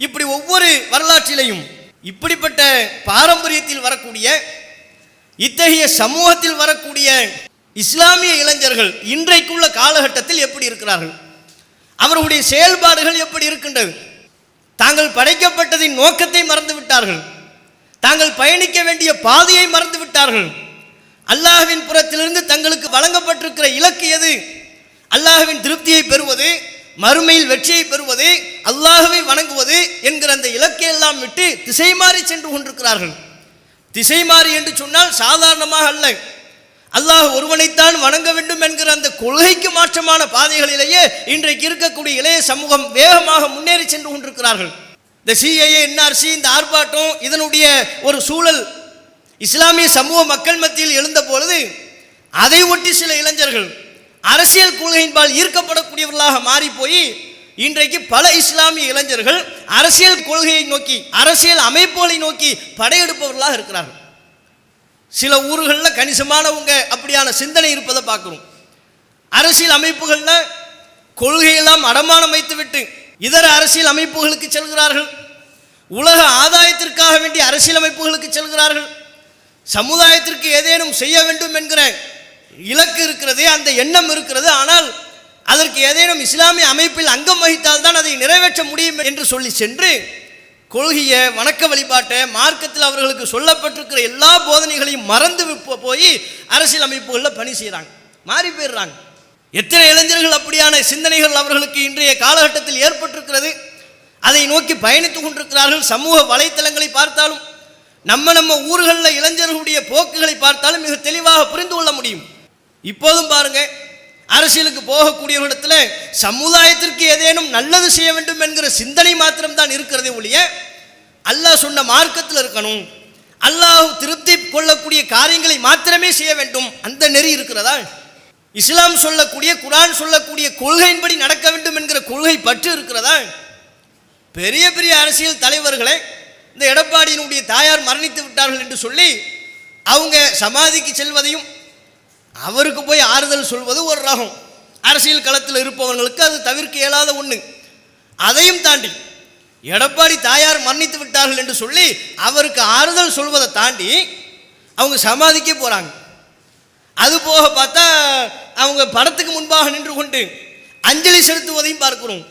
இப்படி ஒவ்வொரு வரலாற்றிலையும் இப்படிப்பட்ட பாரம்பரியத்தில் வரக்கூடிய இத்தகைய சமூகத்தில் வரக்கூடிய இஸ்லாமிய இளைஞர்கள் இன்றைக்குள்ள காலகட்டத்தில் எப்படி இருக்கிறார்கள்? அவர்களுடைய செயல்பாடுகள் எப்படி இருக்கின்றது? தாங்கள் படைக்கப்பட்டதின் நோக்கத்தை மறந்து விட்டார்கள் தாங்கள் பயணிக்க வேண்டிய பாதையை மறந்து விட்டார்கள் அல்லாஹ்வின் புறத்திலிருந்து தங்களுக்கு வழங்கப்பட்டிருக்கிற இலக்கு எது? அல்லாஹ்வின் திருப்தியை பெறுவது மறுமையில் வெற்றியை பெறுவது அல்லாஹவை வணங்குவது என்கிற அந்த இலக்கை எல்லாம் விட்டு திசை மாறி சென்று கொண்டிருக்கிறார்கள். திசை மாறி என்று சொன்னால் சாதாரணமாக அல்ல. அல்லாஹ் ஒருவனைத்தான் வணங்க வேண்டும் என்கிற அந்த கொள்கைக்கு மாற்றமான பாதைகளிலேயே இன்றைக்கு இருக்கக்கூடிய இளைய சமூகம் வேகமாக முன்னேறி சென்று கொண்டிருக்கிறார்கள். இந்த சிஐஏ என்ஆர்சி இந்த ஆர்ப்பாட்டம் இதனுடைய ஒரு சூழல். இஸ்லாமிய சமூக மக்கள் மத்தியில் எழுந்த பொழுது அதை ஒட்டி சில இளைஞர்கள் அரசியல் கொள்கையின்பால் ஈர்க்கப்படக்கூடியவர்களாக மாறி போய் இன்றைக்கு பல இஸ்லாமிய இளைஞர்கள் அரசியல் கொள்கையை நோக்கி அரசியல் அமைப்புகளை நோக்கி படையெடுப்பவர்களாக இருக்கிறார்கள். சில ஊர்களில் கணிசமானவங்க அப்படியான சிந்தனை இருப்பதை பார்க்குறோம். அரசியல் அமைப்புகளில் கொள்கையெல்லாம் அடமானம் வைத்துவிட்டு இதர அரசியல் அமைப்புகளுக்கு செல்கிறார்கள். உலக ஆதாயத்திற்காக வேண்டிய அரசியல் அமைப்புகளுக்கு செல்கிறார்கள். சமுதாயத்திற்கு ஏதேனும் செய்ய வேண்டும் என்கிற இலக்கு இருக்கிறது அந்த எண்ணம் இருக்கிறது. ஆனால் அதற்கு ஏதேனும் இஸ்லாமிய அமைப்பில் அங்கம் வகித்தால் தான் அதை நிறைவேற்ற முடியும் என்று சொல்லி சென்று கொள்கையை வணக்க வழிபாட்டை மார்க்கத்தில் அவர்களுக்கு சொல்லப்பட்டிருக்கிற எல்லா போதனைகளையும் மறந்து போய் அரசியல் அமைப்புகளில் பணி செய்கிறாங்க மாறி போயிடுறாங்க. எத்தனை இளைஞர்கள் அப்படியான சிந்தனைகள் அவர்களுக்கு இன்றைய காலகட்டத்தில் ஏற்பட்டிருக்கிறது? அதை நோக்கி பயணித்துக் கொண்டிருக்கிறார்கள். சமூக வலைத்தளங்களை பார்த்தாலும் நம்ம நம்ம ஊர்களில் இளைஞர்களுடைய போக்குகளை பார்த்தாலும் மிக தெளிவாக புரிந்து கொள்ள முடியும். இப்போதும் பாருங்கள் அரசியலுக்கு போகக்கூடியவர்களிடத்தில் சமுதாயத்திற்கு ஏதேனும் நல்லது செய்ய வேண்டும் என்கிற சிந்தனை மாத்திரம்தான் இருக்கிறதே ஒழிய அல்லாஹ் சொன்ன மார்க்கத்தில் இருக்கணும். அல்லாஹ் திருப்தி கொள்ளக்கூடிய காரியங்களை மாத்திரமே செய்ய வேண்டும். அந்த நெறி இருக்கிறதா? இஸ்லாம் சொல்லக்கூடிய குரான் சொல்லக்கூடிய கொள்கையின்படி நடக்க வேண்டும் என்கிற கொள்கை பற்று இருக்கிறதா? பெரிய பெரிய அரசியல் தலைவர்களை இந்த எடப்பாடியினுடைய தாயார் மரணித்து விட்டார்கள் என்று சொல்லி அவங்க சமாதிக்கு செல்வதையும் அவருக்கு போய் ஆறுதல் சொல்வது ஒரு ரகம். அரசியல் களத்தில் இருப்பவர்களுக்கு அது தவிர்க்க இயலாத ஒன்று அதையும் தாண்டி எடப்பாடி தாயார் மன்னித்து விட்டார்கள் என்று சொல்லி அவருக்கு ஆறுதல் சொல்வதை தாண்டி அவங்க சமாதிக்கே போகிறாங்க அது போக பார்த்தா அவங்க படத்துக்கு முன்பாக நின்று கொண்டு அஞ்சலி செலுத்துவதையும் பார்க்கிறோம்.